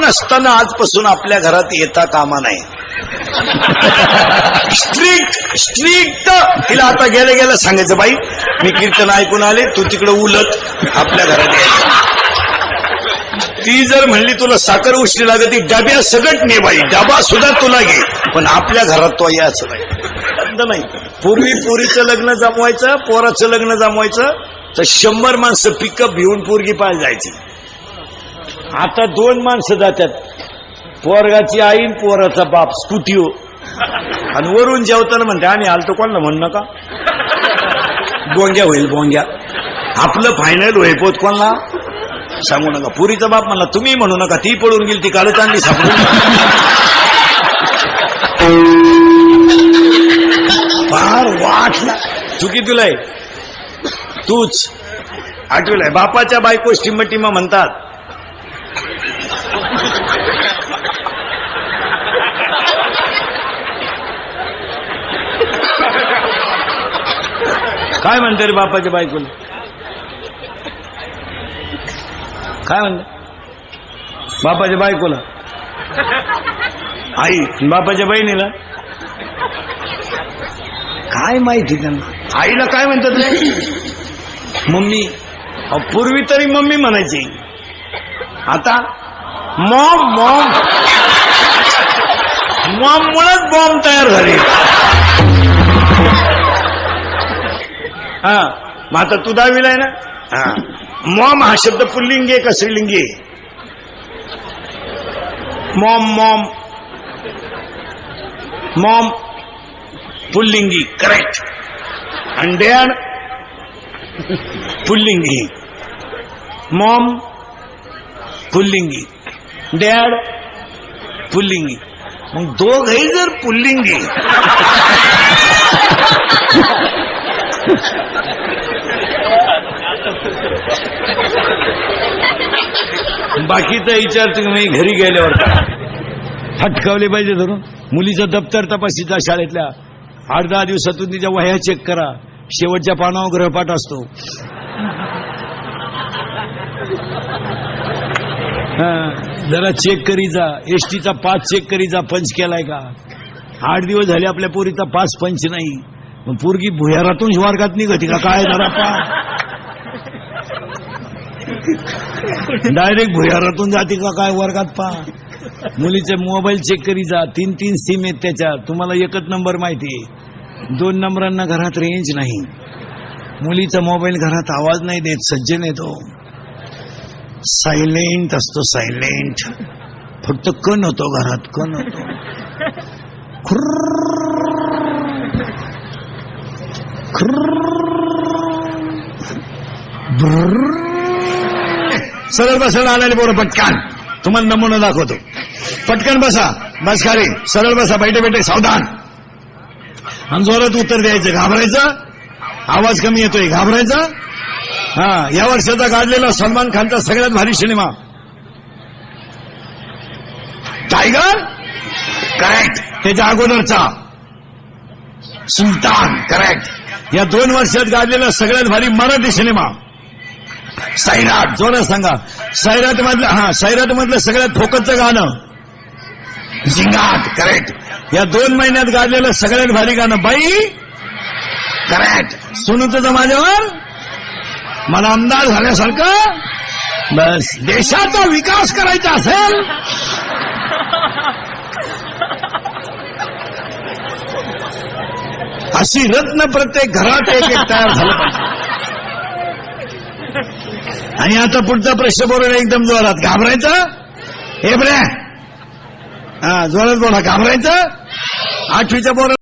नसताना आजपासून आपल्या घरात येता कामा नाही. स्ट्रिक्ट स्ट्रिक्ट तिला आता गेले गेलं सांगायचं बाई मी कीर्तन ऐकून आले तू तिकडे उलट आपल्या घरात यायचं ती जर म्हणली तुला साखर उष्टी लागत डब्या सगट ने बाई डबा सुद्धा तुला घे. पण आपल्या घरात तो यायचं नाही. बंद नाही. पूर्वी पोरीचं लग्न जमवायचं पोराचं लग्न जमवायचं तर शंभर माणसं पिकअप घेऊन पोरगी पाहायला जायची. आता दोन माणसं जातात पोरगाची आई पोराचा बाप स्कूटीवर आणि वरून जेवताना म्हणते आम्ही आलतो कोणाला म्हण नका? बोंग्या होईल बोंग्या. आपलं फायनल होय पोत कोणाला? सांगू नका. पुरीचा बाप म्हणला तुम्ही म्हणू नका ती पळून गेली ती कालच आणली सापडून फार वाटला चुकी तुला आहे तूच. आठवलाय बापाच्या बायको टिम्म म्हणतात काय म्हणते रे बापाच्या बायकोला? काय म्हणते? बापाच्या बायकोला? आई बापाच्या बहिणीला? काय माहिती त्यांना? आईला काय म्हणतात रे? मम्मी पूर्वी तरी मम्मी म्हणायची. आता मॉम मॉम. मॉम मुळेच बॉम्ब तयार झाली. हा मग आता तू दहावीला आहे ना? हा. मॉम हा शब्द पुल्लिंगी आहे का स्त्रीलिंगी? Mom mom. मॉम पुल्लिंगी करेक्ट आणि डॅड पुल्लिंगी. मॉम पुल्लिंगी. डॅड पुल्लिंगी. मग दोघही जर पुल्लिंगी. बाकीचा विचार तुम्ही घरी गेल्यावर हटकावले पाहिजे धरून. मुलीचं दप्तर तपासीचा शाळेतल्या आठ दहा दिवसातून तिच्या वह्या चेक करा. शेवटच्या पानावर ग्रहपाठ असतो. जरा चेक करी जा. एसटीचा पास चेक करी जा. पंच केलाय का? आठ दिवस झाले आपल्या पोरीचा पास पंच नाही. पण पोरगी भुयारातून वर्गात निघती का? काय जरा पा डायरेक्ट भुयारातून जाते का? काय वर्गात पा मुलीचे मोबाईल चेक करी जा. तीन तीन सिम आहेत त्याच्यात तुम्हाला एकच नंबर माहिती आहे. दोन नंबरांना घरात रेंज नाही. मुलीचा मोबाईल घरात आवाज नाही देत सज्जन येतो सायलेंट असतो सायलेंट फक्त कण होतो घरात कण होतो. खुर्र. खुर्र. ब्रर्र. सरळ बसायला आलेले बरोबर पटकन. तुम्हाला नमुना दाखवतो. पटकन बसा. बस खाली. सरळ बसा. बैठे बैठे. सावधान. आणि जोरात उत्तर द्यायचं. घाबरायचं? आवाज कमी येतोय. घाबरायचा? हा या वर्षाचा काढलेला सलमान खानचा सगळ्यात भारी सिनेमा. टायगर? करेक्ट त्याच्या अगोदरचा. सुलतान. करेक्ट या दोन वर्षात गाजलेला सगळ्यात भारी मराठी सिनेमा. सैराट जोरात सांगा. सैराट मधलं हा सैराट मधलं सगळ्यात फोकसचं गाणं. झिंगाट. करेक्ट या दोन महिन्यात गाजलेलं सगळ्यात भारी गाणं बाई. करेक्ट सुनू तुझं माझ्यावर? मला अंदाज झाल्यासारखं? बस. देशाचा विकास करायचा असेल? अशी रत्न प्रत्येक घरात एक एक तयार झालं पाहिजे. आणि आता पुढचा प्रश्न बोलून एकदम जोरात. घाबरायचं? हे बऱ्या हा जोरात बोला. घाबरायचं? आठवीच्या बोला